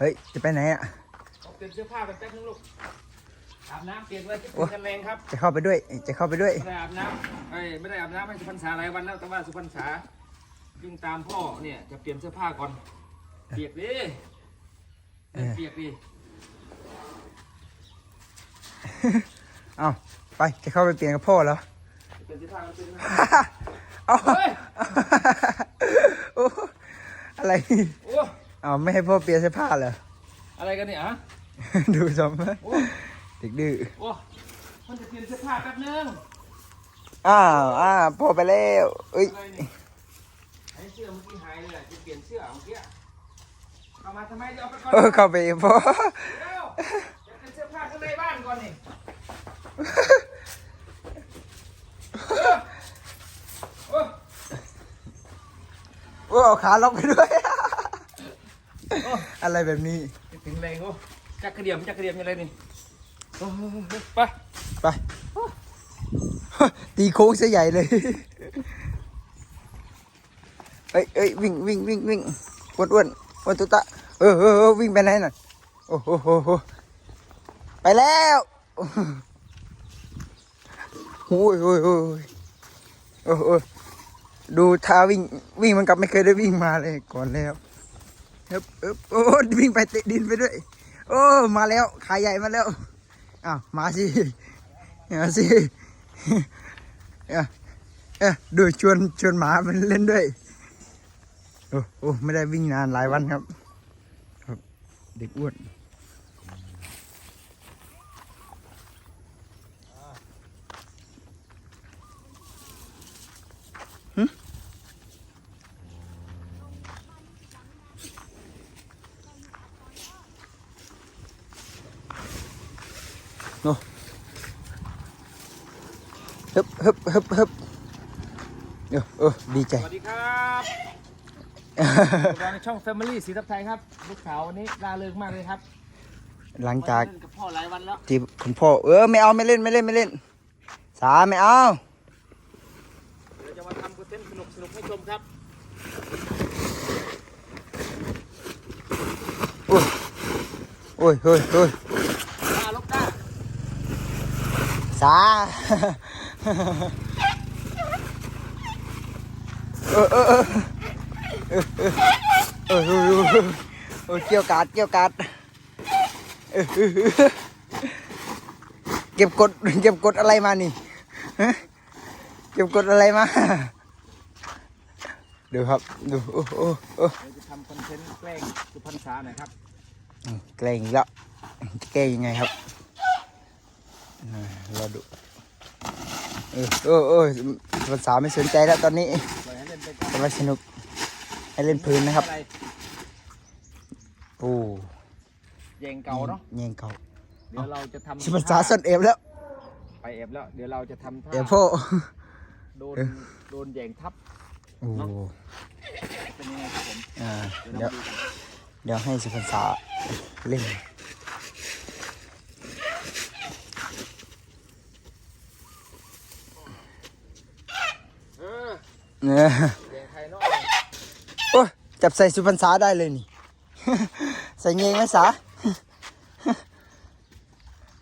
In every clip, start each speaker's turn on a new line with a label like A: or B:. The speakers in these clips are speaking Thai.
A: เฮ้ย จะไปไหนอะ
B: เอาเปลี่ยนเสื้อผ้ากันแป๊บนึงลูกอาบน้ำเปลี่ยนเลยจะเป็นกันแรงครับ
A: จะเข้าไปด้วย จะเข้าไปด้วย
B: ไม่ได้อาบน้ำไอ้ยไม่ได้อาบน้ำให้สุพรรณษาหลายวันแล้วแต่ว่าสุพรรณษาวิ่งตามพ่อเนี่ยจะเปลี่ยนเสื้อผ้าก่อน เปียกดิเออเปียกดิ
A: เอาไปจะเข้าไปเปลี่ยนกับพ่อเหรอ
B: เปลี่ยนเสื้อผ้ากันเป็นไหม
A: เอา
B: เฮ้ย
A: โอ้อะไร
B: โอ้
A: เอาไม่ให้พ่อเปลี่ยนเสื้อผ้าเหรอ
B: อะไรกันเนี่ยฮะ
A: ดูสม
B: โอ้
A: เด็กดื้อ
B: โอ้มันจะเปลี่ยนเสื้อผ้าแป๊บนึง
A: อ้าวอ้าวพ่อไปแล้วเอ้ย
B: อะไรเนี่ยไอ้เสื้อเมื่อกี้หายเลยอะจะเปลี่ยนเสื้อเมื่อกี้เอามาทำไมจะเอาไปก่อน
A: เออเข้าไปเองพ่อ
B: เร็วจะเป็นเสื้อผ้าข้างในบ้านก่อนนี่โอ้
A: โอ้เอาขาล็อกไปด้วย อะไรแบบนี้
B: ถึงแรงโอ้จักกระเดียมจักกระเดียมยังไงนี่โอ้ไป
A: ไปตีโค้งซะใหญ่เลยเอ้ยเอ้ยวิ่งวิ่งวิ่งวิ่งอ้วนอ้วนอ้วนตุ๊ตะเออเออเออวิ่งไปไหนน่ะโอ้โหโหโหไปแล้วโอ้ยโอ้ยโอ้ยโอ้โหดูท่าวิ่งวิ่งมันกลับไม่เคยได้วิ่งมาเลยก่อนแล้ว เอ๊บเอ๊บโอ้วิ่งไปเตะดินไปด้วย โอ้มาแล้วขาใหญ่มาแล้วอ้าวมาสิมาสิเอ้ยเอ้ยดูชวนชวนหมามันเล่นด้วยโอ้โอ้ไม่ได้วิ่งนานหลายวันครับครับเด็กอ้วน ฮึบฮึบฮึบฮึบเออเออดีใจ
B: สวัสดีครับเราในช่อง Family สีทับไทยครับลูกสาววันนี้ร่าเริงมากเลยครับ
A: หลังจาก
B: เล่นกับพ่อหลายวันแล้ว
A: ที่คุณพ่อเออไม่เอาไม่เล่นไม่เล่นไม่เล่น สาไม่เอา
B: เดี๋ยวจะมาทำคอนเทนต์สนุกสนุกๆให้ชมครับ
A: โอ้ยโอ้ยเฮ้ยเฮ้ย
B: มาลูกก้า
A: สา เออเออเออเออเออเกี่ยวกาดเกี่ยวกาดเก็บกดเก็บกดอะไรมานี่เก็บกดอะไรมาเดี๋ยวครับดูโอ้โอ้โอ้
B: จะทำคอนเทนต์แกล้งสุพรรณษาหน่อยครับ
A: แกล้งแล้วแกล้งยังไงครับรอดู เออเออเออภาษาไม่สนใจแล้วตอนนี้
B: ปล่อยให้เล่นไปก่อน
A: แต่ว่าสนุก ให้เล่นพื้นนะครับ
B: อะไร
A: โอ้
B: แยงเก่าเนาะ
A: แยงเก่า
B: เดี๋ยวเราจะทำ
A: ชิภาษาส้นเอฟแล้ว
B: ไปแอบแล้ว เดี๋ยวเราจะทำท่า
A: เดี๋ยวพ่อ
B: โดน
A: เออ
B: โดนแยงทับ
A: โอ้
B: เป็นยังไงครับผม
A: อ่า
B: เดี๋ยว
A: เดี๋ยว
B: เรามาดูกัน
A: เดี๋ยวให้สุพรรษาเล่น
B: เออ
A: เนี่ยโอ้ยจับใส่สุพรรษาได้เลยนี่ ใส่เงยไหมสา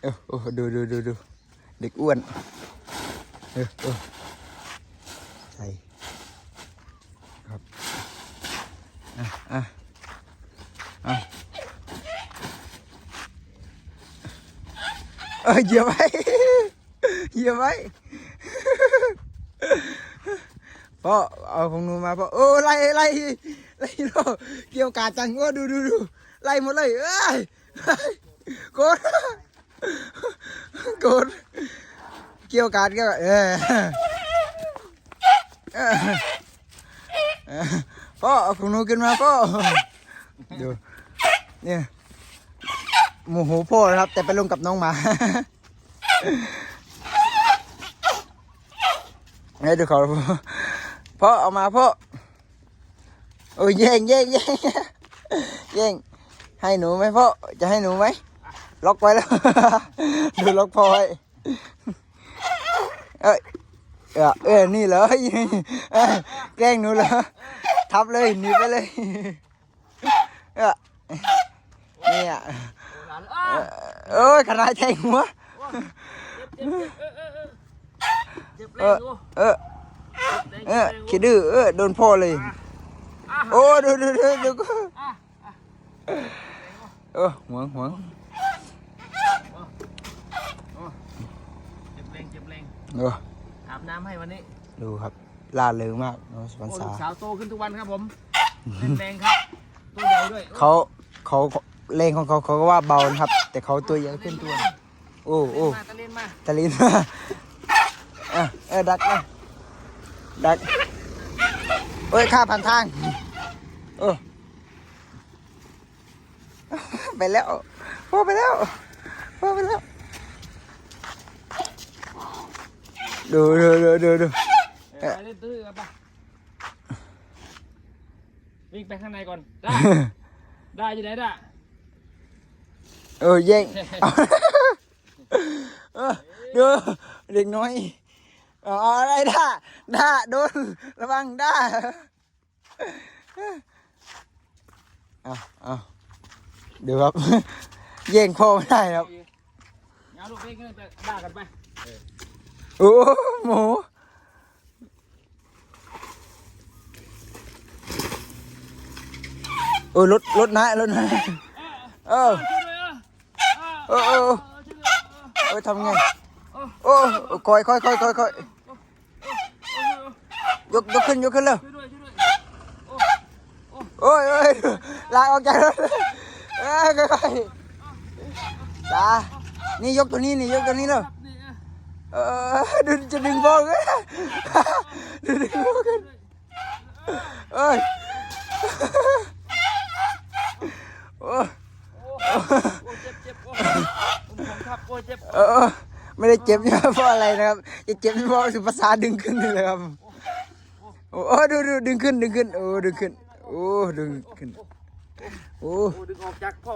A: เออโอ้ดูดูดูดูเด็กอ้วนเออเออใส่ครับอะอะอะเออเยียบไว้เยียบไว้ พ่อเอาของหนูมาพ่อโอ้ไล่ไล่ไล่โลเกี่ยวกาดจังโอ้ดูดูดูไล่หมดเลยเอ้ยโกดโกดเกี่ยวกาดก็เออเออเออพ่อเอาของหนูขึ้นมาพ่อดูเนี่ยโมโหพ่อครับ แต่ไปลงกับน้องหมาให้ดูเขา พ่อเอามาพ่อโอ้ยแย่งแย่งแย่งแย่งให้หนูไหมพ่อจะให้หนูไหมล็อกไว้แล้วดูล็อกพ่อไว้เอ้ยเออเออนี่เหรอเอ้ยแกล้งหนูเหรอทับเลยหนีไปเลยเออเนี่ย
B: หลานอ้า
A: เอ้ยขนาดแทงหัว
B: เจ็บ
A: เอ
B: เจ็บ
A: อ
B: เออ เออเจ็บแรง
A: เออเออ
B: เจ็บแรง
A: คิดดื้อเออโดนพ่อเลย
B: อะ
A: โอ้ดูดูดูดูก็
B: อะ
A: เออหวงหวง
B: เจ็บแรงเจ็บแรง
A: เออ
B: อาบน้ำให้วันนี้
A: ดูครับลาเริงมากน้องส
B: โอ้
A: ปัน
B: ลู
A: ษาก
B: สาวโตขึ้นทุกวันครับผมเล่นแรงครับตัวใหญ่ด้วย
A: เขาเขาเลงของเขาเขาก็ว่าเบานะครับ แต่เขาตัวใหญ่ขึ้นตัว โอ้โอ้
B: มาตะเล่นมา
A: ตะลินมาเออเออดักนะ ดักเอ้ยข้าผ่านทาง เออ ไปแล้วพ่อไปแล้วพ่อไปแล้ว ดูดูดูดูดู
B: เออไปเล่นตื้อกันปะวิ่งไปข้างในก่อน ได้ ได้อยู่ไหนด่ะ
A: เออแย่งเออดูเด็กน้อย อ๋ออะไรด่าด่าโดนระวังด่าเอาเอาดูครับแย่งพ่อไม่ได้ครับ
B: เอาลูกเล่นกันไปด่ากันไป
A: โอ้หมูโอ้ยรถรถนะรถนะเออ
B: ช่วยด้วยเออ
A: เออเออ
B: เออช่วยด้วยเออ
A: เออทำไงโอ้คอยคอยคอยคอยคอย
B: เออเออเออย
A: กยกขึ้นยกขึ้นเลย
B: ช่วยด้วยช่วยด้วย
A: โอ้ยโอ้ยลากออกจากรถเอ้ยค่อยๆจ้านี่ยกตัวนี้นี่ยกตัวนี้เลย
B: ครับนี่เออ
A: เออดึงจะดึงบอลกันดึงดึงบอลกันเอ้ยโอ้
B: โอ้โอ้เจ็บเจ็บโอ้ผมผมครับโอ้เจ็บ
A: เออ ไม่ได้เจ็บนะเพราะอะไรนะครับ จะเจ็บเพราะสุภาษาดึงขึ้นเลยครับโอ้ดูดูดึงขึ้นดึงขึ้นโอ้ดึงขึ้นโอ้ดึงขึ้นโอ้
B: โอ้ดึงออกจากพ่อ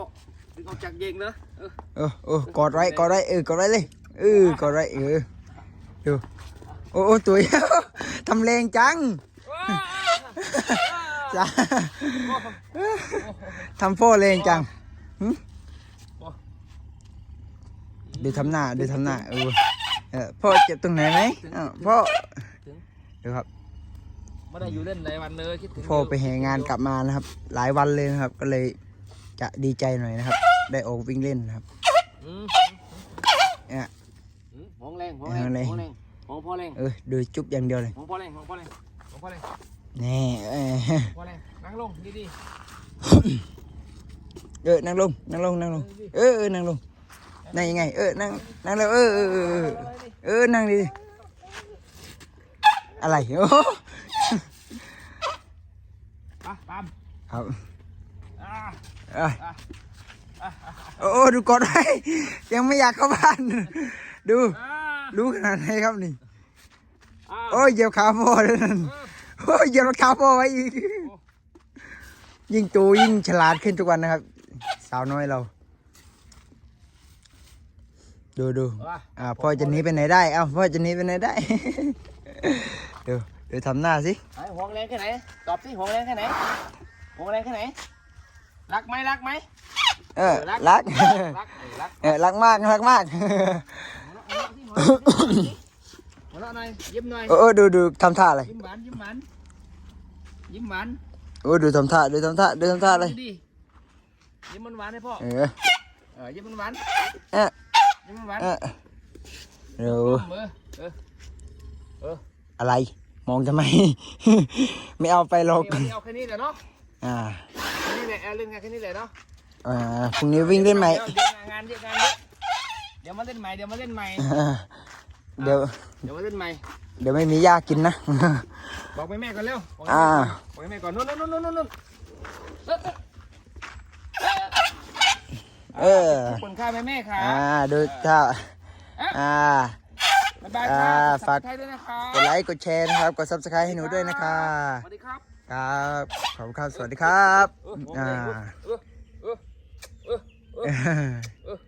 B: ดึงออกจากเยงเนอะเออ
A: เออเออกอดไว้กอดไว้เออกอดไว้เลยเออกอดไว้เออดูโอ้โอ้ตัวเหี้ยทำแรงจังจ้าทำโฟแรงจังหึ ดูทำหน้าดูทำหน้าเออเออพ่อเจ็บตรงไหนไหมอ้าวพ่อดูครับ
B: ไม่ได้อยู่เล่นหลายวันเลยคิดถึง
A: พ่อไปแห่งานกลับมานะครับ หลายวันเลยนะครับ ก็เลยจะดีใจหน่อยนะครับ ได้ออกวิ่งเล่นนะครับ
B: อืม
A: เนี่ย
B: อืมหงแรงหงแรงหงแรงหงพ่อแรง
A: เออดูจุ๊บอย่างเดียวเลย
B: หงพ่อแรงหงพ่อแรงหงพ่อแรง
A: นี่เออ
B: พ่อแรงนั่งลงดีดี
A: เออนั่งลงนั่งลงนั่งลงเออเออนั่งลง นั่งยังไง เออ นั่ง นั่งแล้วเออ เออ เออเออเออนั่งดีอะไร โอ้
B: ๆอะตาม
A: ครับ
B: อ่า
A: เอ้ยโอ้ดูกดไว้ยังไม่อยากเข้าบ้าน ดู
B: อ่า
A: รู้ขนาดไหนครับนี่
B: อ่า
A: โอ้ยเหยียบขาพ่อเลยนั่นโอ้ยเหยียบขาพ่อไว้อีกยิ่งโตยิ่งฉลาดขึ้นทุกวันนะครับ สาวน้อยเรา ดูดู
B: ว่า
A: อ่าพ่อจะหนีไปไหนได้ เอ้าพ่อจะหนีไปไหนได้เดี๋ยวเดี๋ยวทำหน้าสิ
B: ไอ้หงแรงแค่ไหน ตอบสิหงแรงแค่ไหนหงแรงแค่ไหน รักไหมรักไหม
A: เออ รัก
B: รักเออรัก
A: เออ รักมาก รักมาก
B: หัวเราะหน่อยยิ้มหน่อย
A: เออเออดูดูทำท่าอะไร
B: ยิ้มหวาน ยิ้มหวาน ยิ้มหวาน
A: โอ้ดูทำท่า ดูทำท่า ดูทำท่าอะไร
B: ดียิ้มหวานๆให้พ่อ
A: เออ
B: เออยิ้มหวาน
A: เออ
B: ๆยิ้มหวาน
A: เออเดี๋ยว
B: ๆเออเออเออ
A: อะไร มองทำไม ไม่เอาไปหรอก
B: เดี๋ยวเอาแค่นี้แหละเนาะ
A: อ่า
B: แค่นี้แหละเอาเล่นกันแค่นี้แหละเนาะ
A: อ่าพรุ่งนี้วิ่งเล่นใหม่
B: เดี๋ยวงานเยอะงานเยอะเดี๋ยวมาเล่นใหม่เดี๋ยวมาเล่นใหม่
A: เดี๋ยว
B: เดี๋ยวมาเล่นใหม่
A: เดี๋ยวไม่มีหญ้ากินนะ
B: บอกแม่แม่ก่อนเร็วบอก
A: อ่า
B: แม่ก่อนบอกแม่ก่อนนู่นนู่นนู่นนู่น นู่น
A: เออ
B: คนข้าแม่แม่ค่ะ
A: อ่าดูท่าอ่า
B: บ๊ายบายค่ะ
A: อ่า
B: ฝา
A: ฝากก
B: ไทยด้วยนะคะ
A: กดไลค์กดแชร์นะครับกด subscribe ให้หนูด้วยนะคะ
B: สวัสดีครับ
A: ครับขอบคุณครับสวัสดีครับ
B: เออ
A: อ่า